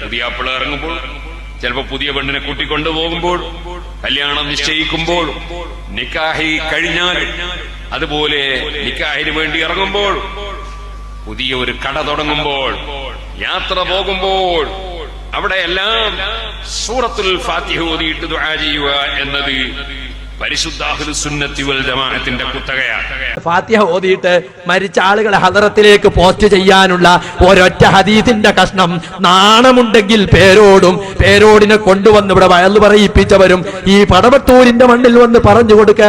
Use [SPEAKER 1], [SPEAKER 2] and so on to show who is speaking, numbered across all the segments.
[SPEAKER 1] പുതിയ ആപ്പിൾ ഇറങ്ങുമ്പോൾ ചിലപ്പോ പുതിയ പെണ്ണിനെ കൂട്ടിക്കൊണ്ടു പോകുമ്പോൾ കല്യാണം നിശ്ചയിക്കുമ്പോൾ നിക്കാഹി കഴിഞ്ഞാൽ അതുപോലെ നിക്കാഹിന് വേണ്ടി ഇറങ്ങുമ്പോൾ പുതിയ ഒരു കട തുടങ്ങുമ്പോൾ യാത്ര പോകുമ്പോൾ അവിടെയെല്ലാം സൂറത്തുൽ ഫാത്തിഹ ഓതിയിട്ട് ദുആ എന്നത് കുത്തകയാണ്
[SPEAKER 2] ഫാത്തിഹ ഓതിയിട്ട് മരിച്ച ആളുകളെ ഹദറത്തിലേക്ക് പോസ്റ്റ് ചെയ്യാനുള്ള ഒരൊറ്റ ഹദീസിന്റെ കഷ്ണം നാണമുണ്ടെങ്കിൽ പേരോടും പേരോടിനെ കൊണ്ടുവന്ന് ഇവിടെ വയൽ പറയിപ്പിച്ചവരും ഈ പടവത്തൂരിന്റെ മണ്ണിൽ വന്ന് പറഞ്ഞു കൊടുക്ക.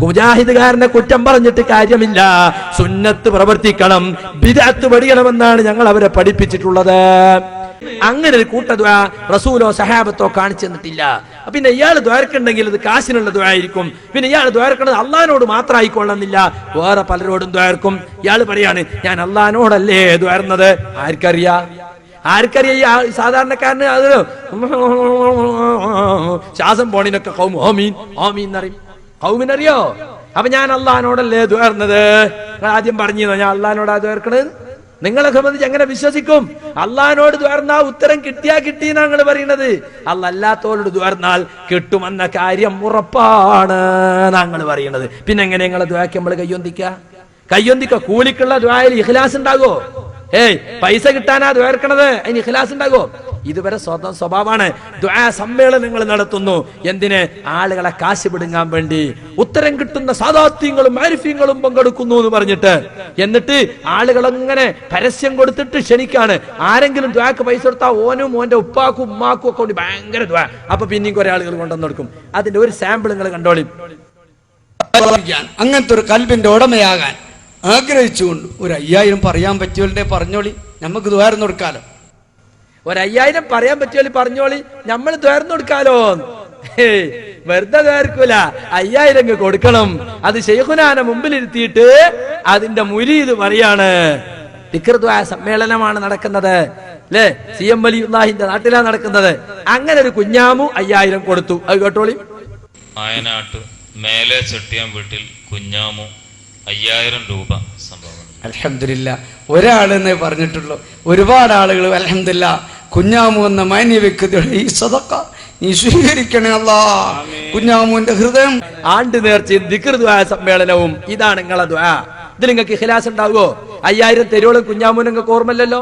[SPEAKER 2] മുജാഹിദുകാരനെ കുറ്റം പറഞ്ഞിട്ട് കാര്യമില്ല. സുന്നത്ത് പ്രവർത്തിക്കണം ബിദഅത്ത് പഠിക്കണമെന്നാണ് ഞങ്ങൾ അവരെ പഠിപ്പിച്ചിട്ടുള്ളത്. അങ്ങനെ ഒരു കൂട്ട റസൂലോ സഹാബത്തോ കാണിച്ചു തന്നിട്ടില്ല. പിന്നെ ഇയാൾ ദ്വാരക്കുണ്ടെങ്കിൽ ഇത് കാശിനുള്ള ദ്വായിരിക്കും പിന്നെ ഇയാൾ ദ്വാരക്കണത് അള്ളഹാനോട് മാത്രം ആയിക്കൊള്ളുന്നില്ല വേറെ പലരോടും ദ്വാരക്കും. ഇയാൾ പറയാണ് ഞാൻ അള്ളഹാനോടല്ലേ ദ്വാരുന്നത്? ആർക്കറിയാ? ആർക്കറിയാം ഈ സാധാരണക്കാരന് അത്? ശ്വാസം പോണിനൊക്കെ കൗം ഓമീൻ കൗമിനറിയോ അപ്പൊ ഞാൻ അള്ളഹാനോടല്ലേ ദ്വാർന്നത് ആദ്യം പറഞ്ഞിരുന്നോ ഞാൻ അള്ളഹാനോടാ ദ്വാർക്കണത് നിങ്ങളെ സംബന്ധിച്ച് എങ്ങനെ വിശ്വസിക്കും? അള്ളഹാനോട് ദ്വാർന്നാ ഉത്തരം കിട്ടിയാ കിട്ടി ഞങ്ങൾ പറയുന്നത്. അല്ലല്ലാത്തോട് ദ്വാർന്നാൽ കിട്ടുമെന്ന കാര്യം ഉറപ്പാണ് ഞങ്ങൾ പറയുന്നത്. പിന്നെ എങ്ങനെ നിങ്ങളെ ദ്വാക്ക് നമ്മൾ കയ്യൊന്തിക്ക? കയ്യൊന്തിക്ക? കൂലിക്കുള്ള ദ്വായിൽ ഇഖ്ലാസ് ഉണ്ടാകോ? ഏയ് പൈസ കിട്ടാനാ ദ്വേർക്കണത് അതിന് ഇഖ്ലാസ് ഉണ്ടാകുമോ? ഇതുവരെ സ്വന്തം സ്വഭാവമാണ്. ദ്വാ സമ്മേളനങ്ങൾ നടത്തുന്നു. എന്തിന്? ആളുകളെ കാശ് പിടുങ്ങാൻ വേണ്ടി. ഉത്തരം കിട്ടുന്ന സാധാത്യങ്ങളും മാരിഫ്യങ്ങളും പങ്കെടുക്കുന്നു എന്ന് പറഞ്ഞിട്ട്. എന്നിട്ട് ആളുകൾ അങ്ങനെ പരസ്യം കൊടുത്തിട്ട് ക്ഷണിക്കാണ്. ആരെങ്കിലും ദ്വാക്ക് പൈസ കൊടുത്താൽ ഓനും ഓന്റെ ഉപ്പാക്കും ഉമ്മാക്കും ഒക്കെ കൊണ്ട് ഭയങ്കര ദ്വാ അപ്പൊ പിന്നെയും കുറെ ആളുകൾ കൊണ്ടുവന്ന് കൊടുക്കും. അതിന്റെ ഒരു സാമ്പിൾ നിങ്ങൾ കണ്ടോളി.
[SPEAKER 3] അങ്ങനത്തെ ഒരു കൽബിന്റെ ഉടമയാകാൻ ആഗ്രഹിച്ചുകൊണ്ട് ഒരു അയ്യായിരം പറയാൻ പറ്റിയവരുടെ പറഞ്ഞോളി നമുക്ക് ദ്വാരം കൊടുക്കാലോ.
[SPEAKER 2] ഒരയ്യായിരം പറയാൻ പറ്റിയോലി പറഞ്ഞോളി നമ്മൾ ദ്വാരം കൊടുക്കാലോ. വെറുതെ ദ്വാർക്കൂല അയ്യായിരം അങ്ങ് കൊടുക്കണം. അത് ഷെയ്ഖുനാനെ മുമ്പിലിരുത്തിയിട്ട് അതിന്റെ മുരീത് പറയാണ്. വിക്രദ്വായ സമ്മേളനമാണ് നടക്കുന്നത്. അല്ലേ സി എം വലിയുല്ലാഹിന്റെ നാട്ടിലാണ് നടക്കുന്നത്. അങ്ങനെ ഒരു കുഞ്ഞാമു അയ്യായിരം കൊടുത്തു. അത് കേട്ടോളി.
[SPEAKER 4] ആയനാട്ട് മേലെ ചെട്ടിയാൻ വീട്ടിൽ കുഞ്ഞാമു അയ്യായിരം രൂപ സംഭാവന
[SPEAKER 3] അലഹമില്ല ഒരാളെന്നേ പറഞ്ഞിട്ടുള്ളൂ. ഒരുപാട് ആളുകൾ അലഹമില്ല കുഞ്ഞാമു എന്ന മാന്യ വ്യക്തിയുടെ ഈ സതക്ക നീ സ്വീകരിക്കണേ അല്ലാ. കുഞ്ഞാമുവിന്റെ ഹൃദയം.
[SPEAKER 2] ആണ്ട് നേർച്ചയും ദിക്ർദ്വാ സമ്മേളനവും ഇതാണ് നിങ്ങളെ ദ്വാ ഇതിൽ നിങ്ങൾക്ക് ഹിലാസ് ഉണ്ടാവുമോ അയ്യായിരം തെരുവോളം കുഞ്ഞാമു നിങ്ങൾക്ക് ഓർമ്മയില്ലല്ലോ?